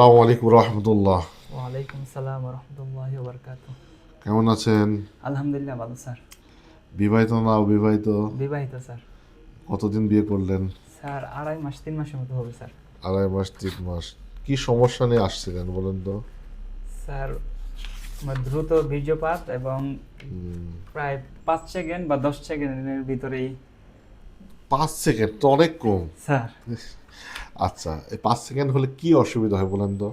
আসসালামু আলাইকুম রহমতুল্লাহ। ওয়ালাইকুম সালাম রহমতুল্লাহ বরকাত কেমন আছেন? আলহামদুলিল্লাহ ভালো স্যার। বিবাহিত না অবিবাহিত? বিবাহিত স্যার। কতদিন বিয়ে করলেন? স্যার আড়াই মাস তিন মাসের মতো হবে স্যার। আড়াই মাস তিন মাস। কি সমস্যা নিয়ে আসছিলেন বলেন তো? স্যার আমার দ্রুত বীর্যপাত এবং প্রায় পাঁচ সেকেন্ড বা দশ সেকেন্ডের ভিতরেই পাঁচ সেকেন্ড তো অনেক কম। স্যার। আচ্ছা এই পাঁচ সেকেন্ড হলে কি অসুবিধা হয় বলেন তো?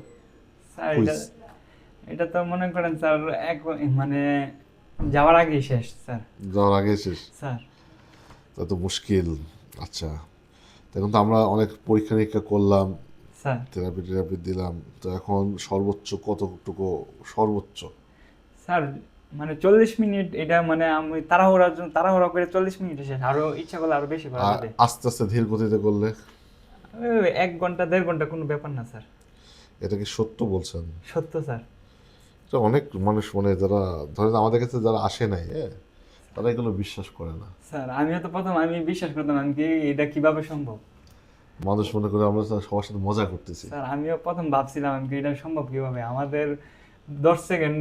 এটা তো মনে করেন স্যার এক মানে যাওয়ার আগেই শেষ স্যার। যাওয়ার আগে শেষ? স্যার। তা তো মুশকিল। আচ্ছা তখন তো আমরা অনেক পরীক্ষা নিরীক্ষা করলাম স্যার। থেরাপি টেরাপি দিলাম তো এখন সর্বোচ্চ কতটুকু সর্বোচ্চ? স্যার মানে চল্লিশ মিনিট এটা মানে আমি তাড়াহুড়ার জন্য তাড়াহুড়া করে চল্লিশ মিনিট শেষ আরও ইচ্ছা করলে আরও বেশি করা আস্তে আস্তে ধীর গতিতে করলে। এক ঘণ্টা দেড় ঘণ্টা কোনো ব্যাপার না স্যার। এটা কি সত্য বলছেন? সত্য স্যার। এটা অনেক মানুষ মানে যারা ধরেন আমাদের কাছে যারা আসে নাই হ্যাঁ তারা এগুলো বিশ্বাস করে না। স্যার আমিও তো প্রথম আমি বিশ্বাস করতাম আমি কি এটা কীভাবে সম্ভব? মানুষ মনে করে আমরা সবার সাথে মজা করতেছি। স্যার আমিও প্রথম ভাবছিলাম আমি কি এটা সম্ভব কীভাবে? আমাদের দশ সেকেন্ড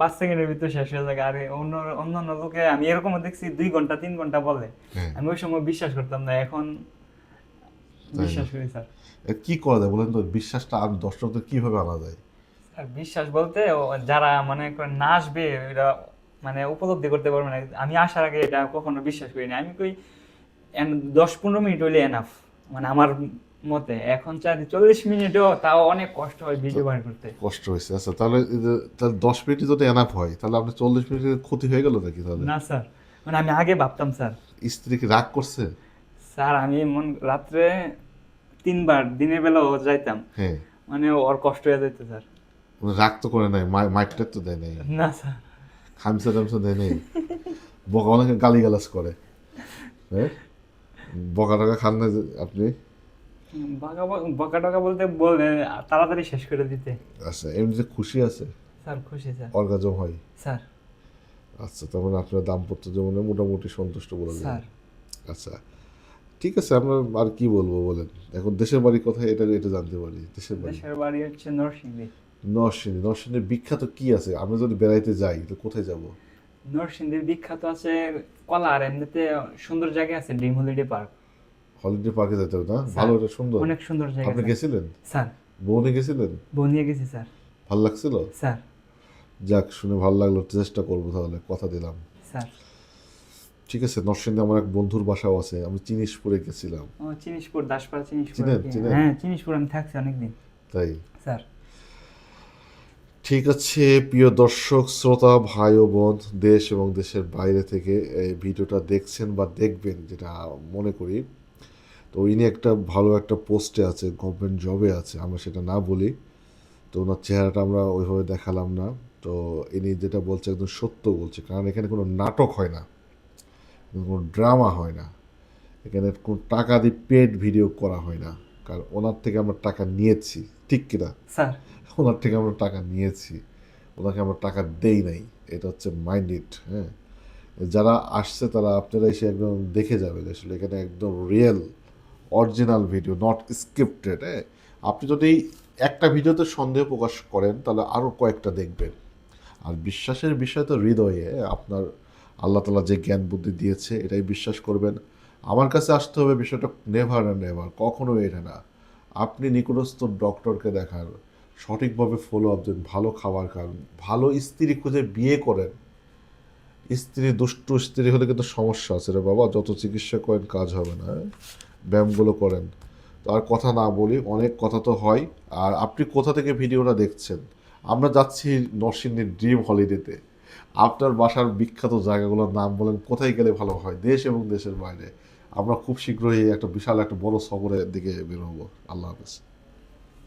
পাঁচ সেকেন্ডের ভিতরে শেষ হয়ে যায় আর অন্য অন্যান্য লোকে আমি এরকমও দেখছি দুই ঘণ্টা তিন ঘণ্টা বলে। হ্যাঁ। আমি ওই সময় বিশ্বাস করতাম না এখন বিশ্বাস করি স্যার। কি করা যায় বলেন তো? বিশ্বাসটা আর দর্শকদের কীভাবে আনা যায়? বিশ্বাস বলতে যারা মনে না আসবে এরা মানে উপলব্ধি করতে পারবে না। আমি আসার আগে এটা কখনো বিশ্বাস করিনি আমি কই দশ পনেরো মিনিট হইলে এনাফ মানে আমার মতে এখন চাই চল্লিশ মিনিটও তাও অনেক কষ্ট হয় ভিডিও বার করতে। কষ্ট হয়েছে। আচ্ছা তাহলে তাহলে দশ মিনিটে যদি এনাফ হয় তাহলে আপনি চল্লিশ মিনিটের ক্ষতি হয়ে গেল নাকি তাহলে? না স্যার। মানে আমি আগে ভাবতাম স্যার। স্ত্রী কি রাগ করছে? স্যার আমি মন রাত্রে তিনবার দিনের বেলাও যাইতাম। হ্যাঁ। মানে ওর কষ্ট হয়ে যেত স্যার। রাগ তো করে নাই মাইকটা তো দেয় নাই। না স্যার। খামসা টামসা দেয় নাই। বকা অনেকে গালি গালাজ করে। হ্যাঁ? বকা টকা খান না আপনি। বাঁকা বকা টকা বলতে বলে তাড়াতাড়ি শেষ করে দিতে। আচ্ছা এমনিতে খুশি আছে? স্যার খুশি স্যার। অর্গাজম হয়? স্যার। আচ্ছা তার মানে আপনার দাম্পত্য জীবনে মোটামুটি সন্তুষ্ট বলে স্যার। আচ্ছা ঠিক আছে আমরা আর কি বলব বলেন? এখন দেশের বাড়ি কোথায় এটা এটা জানতে পারি দেশের বাড়ি। দেশের বাড়ি হচ্ছে নরসিংদী। নরসিংদী নরসিংদীর বিখ্যাত কি আছে? আমরা যদি বেড়াইতে যাই তো কোথায় যাব? নরসিংদীর বিখ্যাত আছে কলা আর এমনিতে সুন্দর জায়গা আছে ড্রিম হলিডে পার্ক। হলিডে পার্কে যেতে হবে না? ভালো এটা সুন্দর। অনেক সুন্দর জায়গা আপনি গেছিলেন? স্যার। বউনে গেছিলেন? বউ গেছি স্যার। ভালো লাগছিল? স্যার। যাক শুনে ভালো লাগল চেষ্টা করব তাহলে কথা দিলাম। স্যার। ঠিক আছে নরসিংদী আমার এক বন্ধুর বাসাও আছে আমি চিনিসপুরে গেছিলাম। ও চিনিসপুর দাসপাড়া চিনিসপুর চিনেন, চিনেন? হ্যাঁ চিনিসপুর আমি থাকছি অনেকদিন। তাই? স্যার। ঠিক আছে প্রিয় দর্শক শ্রোতা ভাই ও বোন দেশ এবং দেশের বাইরে থেকে এই ভিডিওটা দেখছেন বা দেখবেন যেটা মনে করি তো ইনি একটা ভালো একটা পোস্টে আছে গভর্নমেন্ট জবে আছে আমরা সেটা না বলি তো ওনার চেহারাটা আমরা ওইভাবে দেখালাম না তো ইনি যেটা বলছে একদম সত্য বলছে কারণ এখানে কোনো নাটক হয় না। কোনো ড্রামা হয় না। এখানে কোনো টাকা দিয়ে পেড ভিডিও করা হয় না। কারণ ওনার থেকে আমরা টাকা নিয়েছি ঠিক কিনা? ওনার থেকে আমরা টাকা নিয়েছি। ওনাকে আমরা টাকা দেই নাই। এটা হচ্ছে মাইন্ডেড হ্যাঁ? যারা আসছে তারা আপনারা এসে একদম দেখে যাবেন। আসলে এখানে একদম real original video not scripted হ্যাঁ? আপনি যদি একটা ভিডিওতে সন্দেহ প্রকাশ করেন তাহলে আরও কয়েকটা দেখবেন। আর বিশ্বাসের বিষয় তো হৃদয়ে আপনার আল্লাহ তালা যে জ্ঞান বুদ্ধি দিয়েছে, এটাই বিশ্বাস করবেন। আমার কাছে আসতে হবে বিষয়টা নেভার অ্যান্ড নেভার কখনো এটা না। আপনি নিকটস্থ ডক্টরকে দেখান, সঠিকভাবে ফলো আপ দেন, ভালো খাবার খান, ভালো স্ত্রী খুঁজে বিয়ে করেন। স্ত্রী দুষ্টু, স্ত্রী হলে কিন্তু সমস্যা আছে রে বাবা, যত চিকিৎসা করেন কাজ হবে না হ্যাঁ? ব্যায়ামগুলো করেন। তো আর কথা না বলি, অনেক কথা তো হয়। আর আপনি কোথা থেকে ভিডিওটা দেখছেন? আমরা যাচ্ছি নরসিংদীর ড্রিম হলিডেতে আপনার বাসার বিখ্যাত জায়গাগুলোর নাম বলেন, কোথায় গেলে ভালো হয়, দেশ এবং দেশের বাইরে। আমরা খুব শীঘ্রই একটা বিশাল একটা বড় সফরের দিকে বেরোবো আল্লাহ হাফেজ।